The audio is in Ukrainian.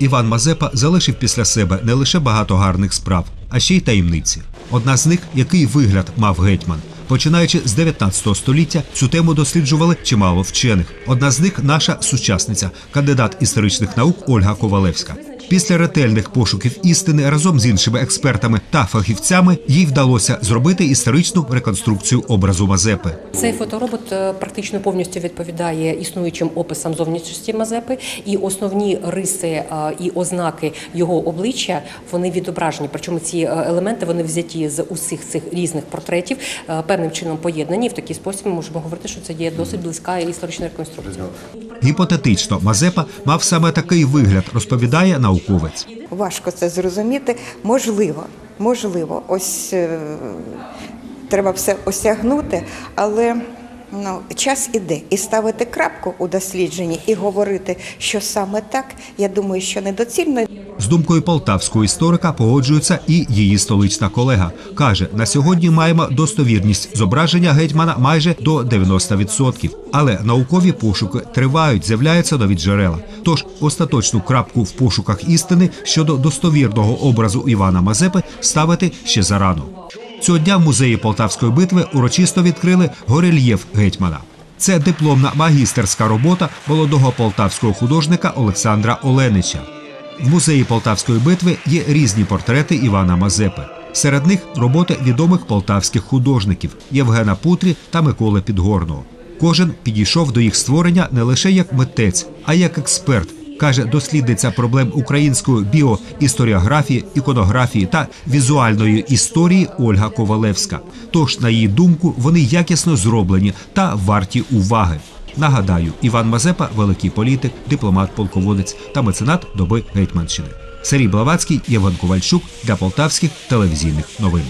Іван Мазепа залишив після себе не лише багато гарних справ, а ще й таємниці. Одна з них, який вигляд мав гетьман. Починаючи з 19 століття, цю тему досліджували чимало вчених. Одна з них наша сучасниця, кандидат історичних наук Ольга Ковалевська. Після ретельних пошуків істини разом з іншими експертами та фахівцями їй вдалося зробити історичну реконструкцію образу Мазепи. Цей фоторобот е, практично повністю відповідає існуючим описам зовнішності Мазепи, і основні риси е, і ознаки його обличчя вони відображені. Причому ці е, елементи вони взяті з усіх цих різних портретів, певним чином поєднані. В такий спосіб ми можемо говорити, що це є досить близька історична реконструкція. Гіпотетично, Мазепа мав саме такий вигляд, розповідає науковець. Важко це зрозуміти. Можливо, можливо, ось е, треба все осягнути, але ну, час іде. І ставити крапку у дослідженні і говорити, що саме так, я думаю, що недоцільно. З думкою полтавського історика погоджується і її столична колега. Каже, на сьогодні маємо достовірність зображення гетьмана майже до 90%. Але наукові пошуки тривають, з'являються нові джерела. Тож остаточну крапку в пошуках істини щодо достовірного образу Івана Мазепи ставити ще зарано. Цього дня в музеї Полтавської битви урочисто відкрили горельєф гетьмана. Це дипломна магістерська робота молодого полтавського художника Олександра Оленича. В музеї Полтавської битви є різні портрети Івана Мазепи. Серед них роботи відомих полтавських художників Євгена Путрі та Миколи Підгорного. Кожен підійшов до їх створення не лише як митець, а як експерт, каже дослідниця проблем української біоісторіографії, іконографії та візуальної історії Ольга Ковалевська. Тож, на її думку, вони якісно зроблені та варті уваги. Нагадаю, Іван Мазепа великий політик, дипломат, полководець та меценат доби Гетьманщини. Сергій Блавацький, Євген Ковальчук для полтавських телевізійних новин.